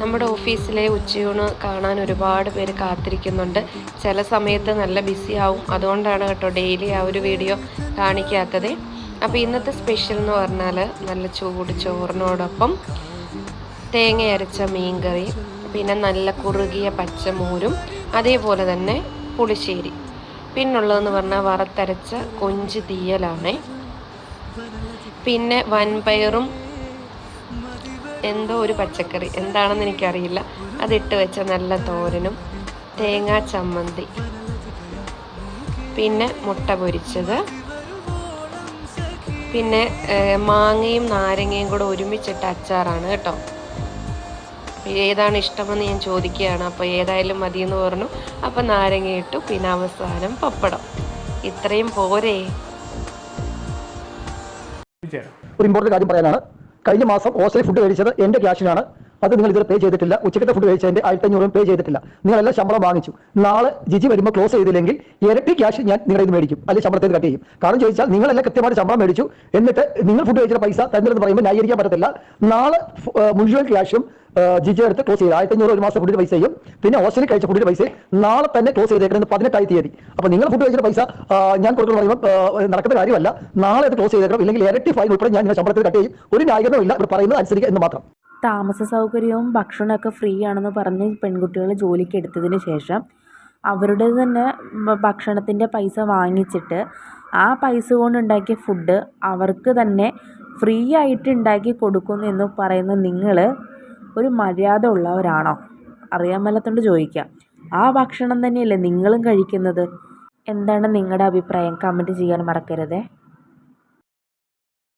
നമ്മുടെ ഓഫീസിലെ ഉച്ചയൂണ് കാണാൻ ഒരുപാട് പേര് കാത്തിരിക്കുന്നുണ്ട്. ചില സമയത്ത് നല്ല ബിസി ആവും അതുകൊണ്ടാണ് കേട്ടോ ഡെയിലി ആ ഒരു വീഡിയോ കാണിക്കാത്തത്. അപ്പോൾ ഇന്നത്തെ സ്പെഷ്യൽ എന്ന് പറഞ്ഞാൽ നല്ല ചൂട് ചോറിനോടൊപ്പം തേങ്ങ അരച്ച മീൻകറി പിന്നെ നല്ല കുറുകിയ പച്ചമോരും അതേപോലെ തന്നെ പുളിശ്ശേരി. പിന്നുള്ളതെന്ന് പറഞ്ഞാൽ വറുത്തരച്ച കൊഞ്ച് തീയലാണ്. പിന്നെ വൻപയറും എന്തോ ഒരു പച്ചക്കറി എന്താണെന്ന് എനിക്കറിയില്ല. അതിട്ട് വെച്ച നല്ല തോരനും തേങ്ങാ ചമ്മന്തി പിന്നെ മുട്ട പൊരിച്ചത് പിന്നെ മാങ്ങയും നാരങ്ങയും കൂടെ ഒരുമിച്ചിട്ട് അച്ചാറാണ് കേട്ടോ. ഏതാണ് ഇഷ്ടമെന്ന് ഞാൻ ചോദിക്കുകയാണ്. അപ്പോൾ ഏതായാലും മതി എന്ന് പറഞ്ഞു. അപ്പം നാരങ്ങ ഇട്ടു പിന്നെ അവസാനം പപ്പടം. ഇത്രയും പോരേ. ഒരു ഇമ്പോർട്ടന്റ് കാര്യം പറയാനാണ്. കഴിഞ്ഞ മാസം ഹോസ്റ്റലിൽ ഫുഡ് കഴിച്ചത് എന്റെ ക്യാഷിനാണ് അത് നിങ്ങൾ ഇതുവരെ പേ ചെയ്തിട്ടില്ല. ഉച്ചക്കത്തെ ഫുഡ് കഴിച്ചതിന്റെ ആയിരത്തി പേ ചെയ്തിട്ടില്ല. നിങ്ങളെല്ലാം ശമ്പളം വാങ്ങിച്ചു. നാളെ ജിജി വരുമ്പോൾ ക്ലോസ് ചെയ്തില്ലെങ്കിൽ ഇരട്ടി ക്യാഷ് ഞാൻ നിങ്ങളുടെ മേടിക്കും. അല്ലെങ്കിൽ ശമ്പളത്തിൽ കട്ട് ചെയ്യും. കാരണം ചോദിച്ചാൽ നിങ്ങളെല്ലാം കൃത്യമായിട്ട് ശമ്പളം മേടിച്ചു. എന്നിട്ട് നിങ്ങൾ ഫുഡ് കഴിച്ച പൈസ തന്നില്ലെന്ന് പറയുമ്പോൾ ന്യായീകരിക്കാൻ പറ്റത്തില്ല. നാളെ മുഴുവൻ ക്യാഷും ജിജി എടുത്ത് ക്ലോസ് ചെയ്യുക ആയിരത്തി അഞ്ഞൂറ് ഒരു മാസം ഫുഡിന്റെ പൈസയും പിന്നെ ഹോസ്റ്റലിൽ കഴിച്ച ഫുഡിന്റെ പൈസ നാളെ തന്നെ ക്ലോസ് ചെയ്തേക്കുന്നത് പതിനെട്ടായി തീയതി. അപ്പോൾ നിങ്ങൾ ഫുഡ് കഴിച്ച പൈസ ഞാൻ കൊടുക്കുന്ന പറയുമ്പോൾ നടക്കുന്ന കാര്യമല്ല. നാളെ അത് ക്ലോസ് ചെയ്തേക്കണം. ഇല്ലെങ്കിൽ ഇരട്ടി ഫൈൻ ഉൾപ്പെടെ ഞാൻ ശമ്പളത്തിൽ കട്ട് ചെയ്യും. ഒരു ന്യായീകരണമില്ല ഇവിടെ പറയുന്നത് അനുസരിക്കുക എന്ന് മാത്രം. താമസ സൗകര്യവും ഭക്ഷണമൊക്കെ ഫ്രീ ആണെന്ന് പറഞ്ഞ് പെൺകുട്ടികളെ ജോലിക്ക് എടുത്തതിന് ശേഷം അവരുടെ തന്നെ ഭക്ഷണത്തിന്റെ പൈസ വാങ്ങിച്ചിട്ട് ആ പൈസ കൊണ്ടുണ്ടാക്കിയ ഫുഡ് അവർക്ക് തന്നെ ഫ്രീ ആയിട്ട് ഉണ്ടാക്കി കൊടുക്കുന്നു എന്ന് പറയുന്ന നിങ്ങൾ ഒരു മര്യാദ ഉള്ളവരാണോ? അറിയാൻ മേലാത്തോണ്ട് ചോദിക്കാം. ആ ഭക്ഷണം തന്നെയല്ലേ നിങ്ങളും കഴിക്കുന്നത്? എന്താണ് നിങ്ങളുടെ അഭിപ്രായം? കമന്റ് ചെയ്യാൻ മറക്കരുതേ.